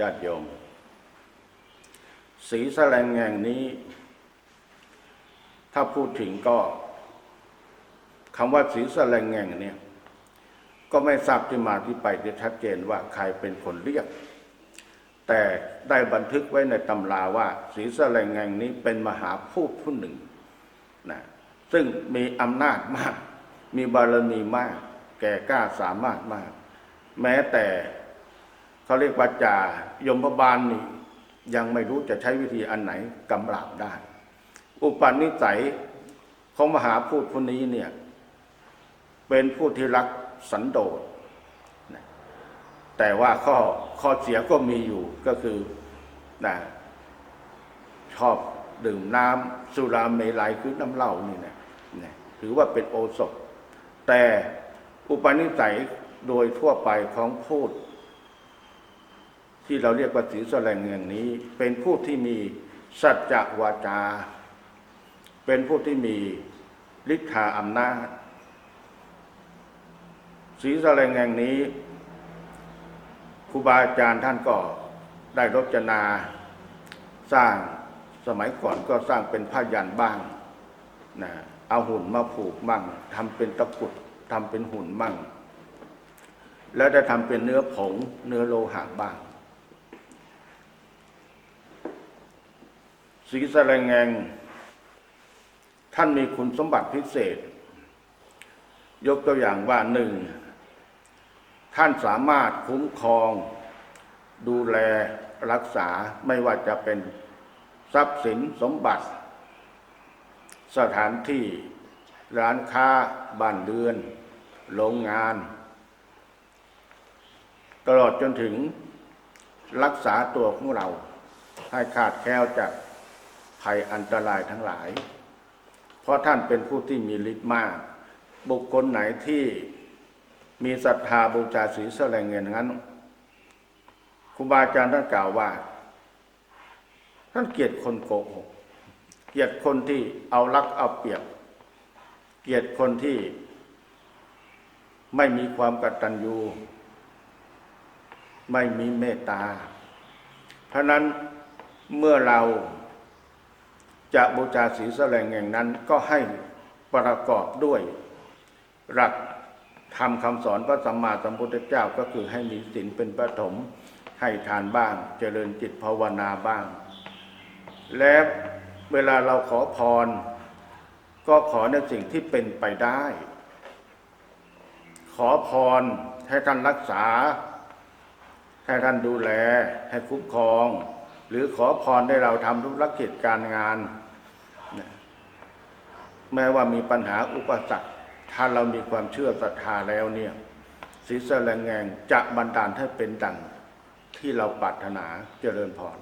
ญาติโยมสีแสลงแห่งนี้ ถ้าพูดถึงก็คำว่าสีแสลงแห่งเนี่ยก็ไม่ทราบที่มาที่ไปที่ชัดเจนว่าใครเป็นคนเรียก แต่ได้บันทึกไว้ในตำราว่าสีแสลงแห่งนี้เป็นมหาพูดผู้หนึ่งนะซึ่งมีอำนาจมาก มีบารมีมาก แก่กล้าสามารถมาก แม้แต่ เขาเรียกว่าจ่ายมพบาลนี่ยังไม่รู้จะใช้วิธีอันไหนกำราบได้ อุปนิสัยของมหาพูดคนนี้เนี่ยเป็นผู้ที่รักสันโดษแต่ว่าข้อข้อเสียก็มีอยู่ก็คือนะชอบดื่มน้ำสุราเมลัยคือน้ำเหล้านี่นะนะถือว่าเป็นโอสถ แต่อุปนิสัยโดยทั่วไปของพูด ที่เราเรียกว่าสีแสลงอย่างนี้ เป็นผู้ที่มีสัจจะวาจา เป็นผู้ที่มีฤทธาอำนาจสีแสลงแห่งนี้ครูบาอาจารย์ท่านก็ได้รจนาสร้างสมัยก่อนก็สร้างเป็นผ้ายันบ้างนะเอาหุ่นมาผูกมั่งทำเป็นตะกุดทำเป็นหุ่นมั่งแล้วได้ทำเป็นเนื้อผงเนื้อโลหะบ้าง สีแสลงแงง ท่านมีคุณสมบัติพิเศษ ยกตัวอย่างว่าหนึ่ง ท่านสามารถคุ้มครอง ดูแลรักษาไม่ว่าจะเป็นทรัพย์สินสมบัติ สถานที่ร้านค้าบ้านเรือน โรงงาน ตลอดจนถึงรักษาตัวของเรา ให้ขาดแคล้วจาก ภัยอันตรายทั้งหลาย เพราะท่านเป็นผู้ที่มีฤทธิ์มาก บุคคลไหนที่มีศรัทธาบูชาสีแสลงเงินนั้นครูบาอาจารย์ท่านกล่าวว่า ท่านเกลียดคนโกหกเกลียดคนที่เอารักเอาเปรียบ เกลียดคนที่ไม่มีความกตัญญูไม่มีเมตตาเพราะนั้นเมื่อเรา จะบูชาสีแสลงแห่งนั้นก็ให้ประกอบด้วย หลักทำคำสอนพระสัมมาสัมพุทธเจ้าก็คือให้มีศีลเป็นประถมให้ทานบ้าง เจริญจิตภาวนาบ้าง และเวลาเราขอพร ก็ขอในสิ่งที่เป็นไปได้ ขอพรให้ท่านรักษา ให้ท่านดูแล ให้คุ้มครอง หรือขอพรให้เราทำธุรกิจการงาน แม้ว่ามีปัญหาอุปสรรค ถ้าเรามีความเชื่อศรัทธาแล้วเนี่ยศีลแสลงแงงจะบันดาลให้เป็นดังที่เราปรารถนาเจริญพร